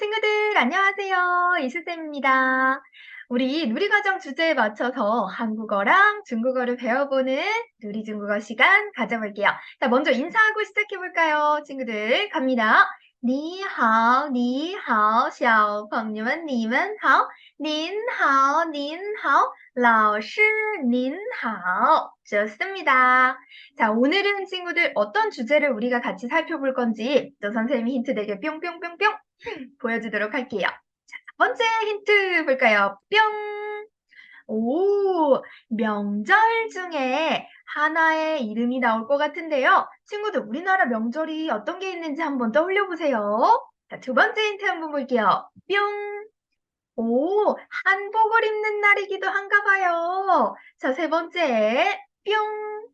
친구들, 안녕하세요. 이수쌤입니다. 우리 누리과정 주제에 맞춰서 한국어랑 중국어를 배워보는 누리중국어 시간 가져볼게요. 자, 먼저 인사하고 시작해볼까요? 친구들, 갑니다. 你好,你好,小朋友们,你们好.您好,您好,老师,您好. 좋습니다. 자, 오늘은 친구들 어떤 주제를 우리가 같이 살펴볼 건지 또 선생님이 힌트 내게 뿅뿅뿅뿅 보여주도록 할게요. 자, 첫 번째 힌트 볼까요? 뿅! 오, 명절 중에 하나의 이름이 나올 것 같은데요. 친구들, 우리나라 명절이 어떤 게 있는지 한번 떠올려 보세요. 자, 두 번째 힌트 한번 볼게요. 뿅! 오, 한복을 입는 날이기도 한가 봐요. 자, 세 번째, 뿅!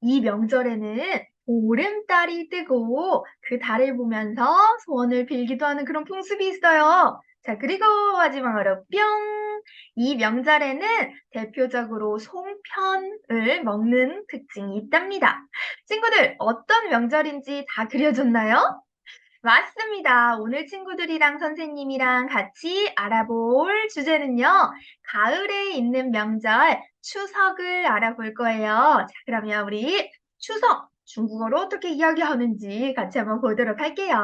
이 명절에는 보름달이 뜨고 그 달을 보면서 소원을 빌기도 하는 그런 풍습이 있어요. 자, 그리고 마지막으로 뿅! 이 명절에는 대표적으로 송편을 먹는 특징이 있답니다. 친구들, 어떤 명절인지 다 그려줬나요? 맞습니다. 오늘 친구들이랑 선생님이랑 같이 알아볼 주제는요. 가을에 있는 명절 추석을 알아볼 거예요. 자, 그러면 우리 추석 중국어로 어떻게 이야기하는지 같이 한번 보도록 할게요.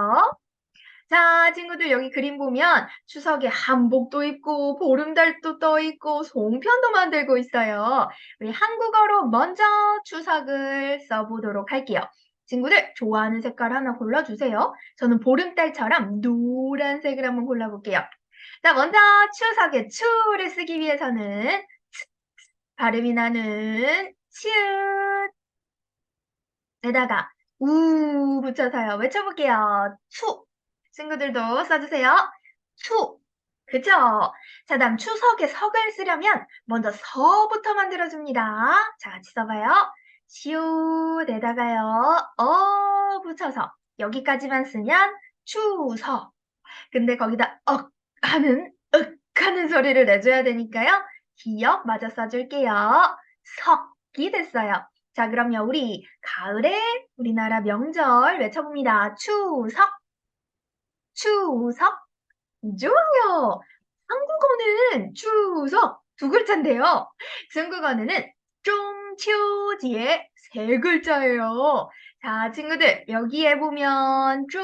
자, 친구들 여기 그림 보면 추석에 한복도 입고 보름달도 떠 있고 송편도 만들고 있어요. 우리 한국어로 먼저 추석을 써보도록 할게요. 친구들 좋아하는 색깔 하나 골라주세요. 저는 보름달처럼 노란색을 한번 골라볼게요. 자, 먼저 추석의 추를 쓰기 위해서는 발음이 나는 치읓 에다가 우 붙여서요. 외쳐볼게요. 추. 친구들도 써주세요. 추. 그쵸? 자, 다음 추석에 석을 쓰려면 먼저 서부터 만들어줍니다. 자, 같이 써봐요. 시옷에다가요. 어 붙여서 여기까지만 쓰면 추석. 근데 거기다 억 하는 윽 하는 소리를 내줘야 되니까요. 기억 맞아 써줄게요. 석이 됐어요. 자, 그럼요. 우리 가을에 우리나라 명절 외쳐봅니다. 추석. 추석. 좋아요. 한국어는 추석 두 글자인데요. 중국어는 중秋节세 글자예요. 자, 친구들 여기에 보면 중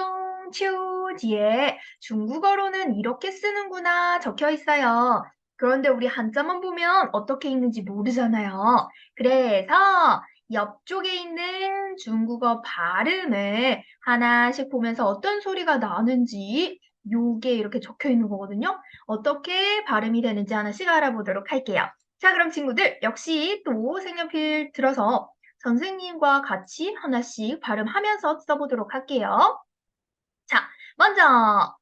秋节 중국어로는 이렇게 쓰는구나 적혀 있어요. 그런데 우리 한자만 보면 어떻게 읽는지 모르잖아요. 그래서 옆쪽에 있는 중국어 발음을 하나씩 보면서 어떤 소리가 나는지 요게 이렇게 적혀 있는 거거든요. 어떻게 발음이 되는지 하나씩 알아보도록 할게요. 자, 그럼 친구들 역시 또 색연필 들어서 선생님과 같이 하나씩 발음하면서 써보도록 할게요. 자, 먼저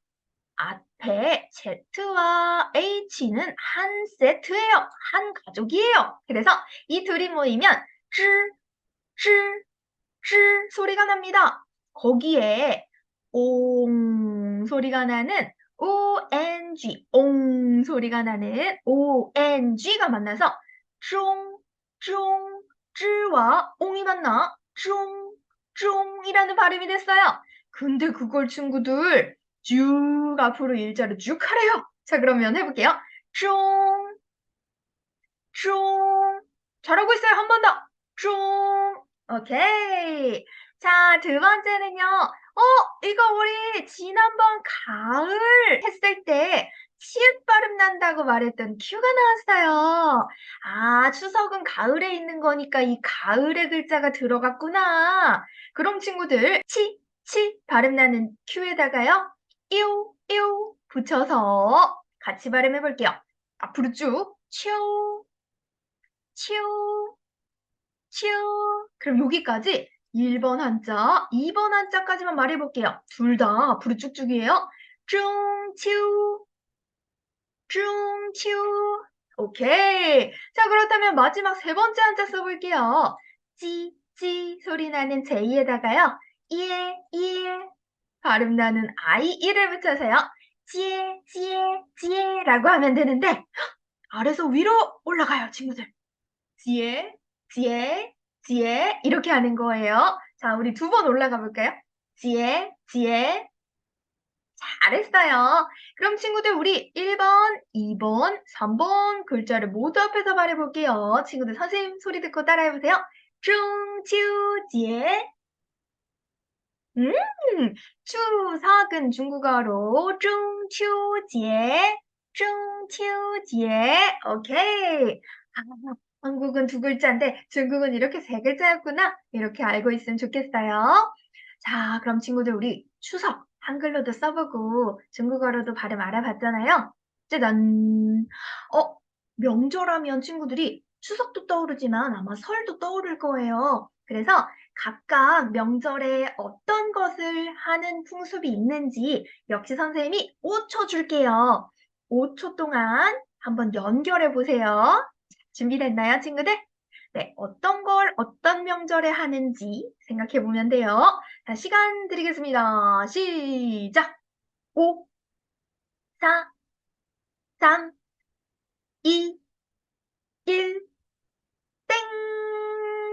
앞에 Z와 H는 한 세트예요. 한 가족이에요. 그래서 이 둘이 모이면 쯔, 쯔, 쯔 소리가 납니다. 거기에 옹 소리가 나는 ONG, 옹 소리가 나는 ONG가 만나서 쫑, 쫑, 쯔와 옹이 만나 쫑, 쫑이라는 발음이 됐어요. 근데 그걸 친구들 쭉 앞으로 일자로 쭉 하래요. 자, 그러면 해볼게요. 쫑, 쫑. 잘하고 있어요. 한 번 더. 쫑. 오케이. 자, 두 번째는요. 어, 이거 우리 지난번 가을 했을 때 치읓 발음 난다고 말했던 큐가 나왔어요. 아, 추석은 가을에 있는 거니까 이 가을의 글자가 들어갔구나. 그럼 친구들, 치, 치 발음 나는 큐에다가요. 요, 요 붙여서 같이 발음해 볼게요. 앞으로 쭉. 초, 초, 초. 그럼 여기까지 1번 한자, 2번 한자까지만 말해볼게요. 둘다 앞으로 쭉쭉이에요. 중秋, 중秋. 오케이. 자, 그렇다면 마지막 세 번째 한자 써볼게요. 찌, 찌 소리 나는 제이에다가요. 예, 예. 발음 나는 아이 이를 붙여서요. 찌에, 찌에, 찌에라고 하면 되는데 아래서 위로 올라가요, 친구들. 찌에, 지에, 지에 이렇게 하는 거예요. 자, 우리 두 번 올라가 볼까요? 지에, 지에. 잘했어요. 그럼 친구들 우리 1번, 2번, 3번 글자를 모두 앞에서 말해볼게요. 친구들 선생님 소리 듣고 따라해보세요. 중추지에 음, 추석은 중국어로 중추지에 중추지에 오케이. 아, 한국은 두 글자인데 중국은 이렇게 세 글자였구나. 이렇게 알고 있으면 좋겠어요. 자, 그럼 친구들 우리 추석 한글로도 써보고 중국어로도 발음 알아봤잖아요. 짜잔. 어, 명절하면 친구들이 추석도 떠오르지만 아마 설도 떠오를 거예요. 그래서 각각 명절에 어떤 것을 하는 풍습이 있는지 역시 선생님이 5초 줄게요. 5초 동안 한번 연결해 보세요. 준비됐나요, 친구들? 네, 어떤 걸 어떤 명절에 하는지 생각해 보면 돼요. 자, 시간 드리겠습니다. 시작! 5, 4, 3, 2, 1, 땡!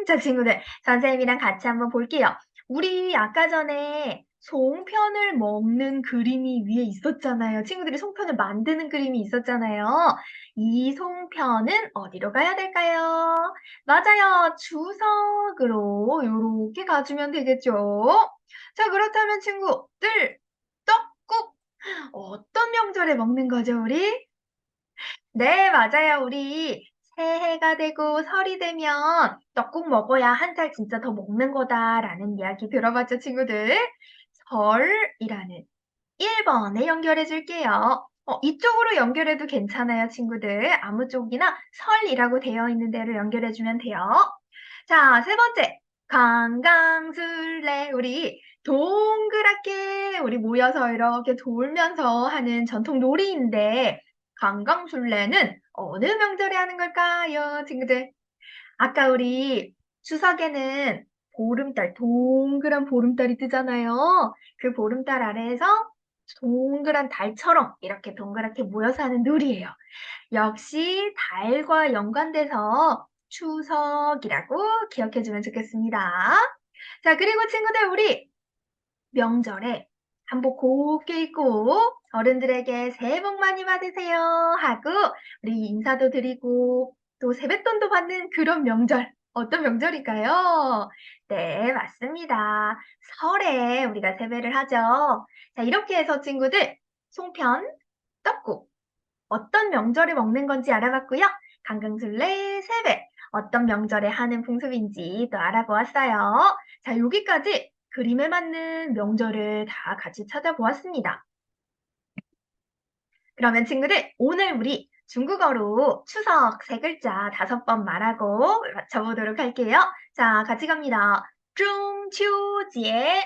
자, 친구들, 선생님이랑 같이 한번 볼게요. 우리 아까 전에 송편을 먹는 그림이 위에 있었잖아요. 친구들이 송편을 만드는 그림이 있었잖아요. 이 송편은 어디로 가야 될까요? 맞아요. 주석으로 이렇게 가주면 되겠죠. 자, 그렇다면 친구들, 떡국 어떤 명절에 먹는 거죠, 우리? 네, 맞아요. 우리 새해가 되고 설이 되면 떡국 먹어야 한살 진짜 더 먹는 거다라는 이야기 들어봤죠, 친구들? 설이라는 1번에 연결해 줄게요. 어, 이쪽으로 연결해도 괜찮아요, 친구들. 아무 쪽이나 설이라고 되어 있는 대로 연결해 주면 돼요. 자, 세 번째. 강강술래. 우리 동그랗게 우리 모여서 이렇게 돌면서 하는 전통 놀이인데 강강술래는 어느 명절에 하는 걸까요, 친구들? 아까 우리 추석에는 보름달, 동그란 보름달이 뜨잖아요. 그 보름달 아래에서 동그란 달처럼 이렇게 동그랗게 모여서 하는 놀이에요. 역시 달과 연관돼서 추석이라고 기억해주면 좋겠습니다. 자, 그리고 친구들, 우리 명절에 한복 곱게 입고 어른들에게 새해 복 많이 받으세요 하고 우리 인사도 드리고 또 세뱃돈도 받는 그런 명절. 어떤 명절일까요? 네, 맞습니다. 설에 우리가 세배를 하죠. 자, 이렇게 해서 친구들 송편, 떡국 어떤 명절에 먹는 건지 알아봤고요. 강강술래, 세배 어떤 명절에 하는 풍습인지 또 알아보았어요. 자, 여기까지 그림에 맞는 명절을 다 같이 찾아보았습니다. 그러면 친구들 오늘 우리 중국어로 추석 세 글자 다섯 번 말하고 맞춰보도록 할게요. 자, 같이 갑니다. 中秋节,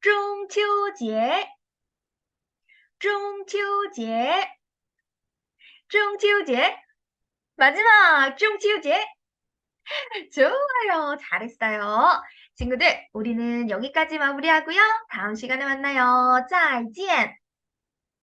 中秋节,中秋节,中秋节. 마지막 中秋节. 좋아요. 잘했어요. 친구들, 우리는 여기까지 마무리하고요. 다음 시간에 만나요. 再见.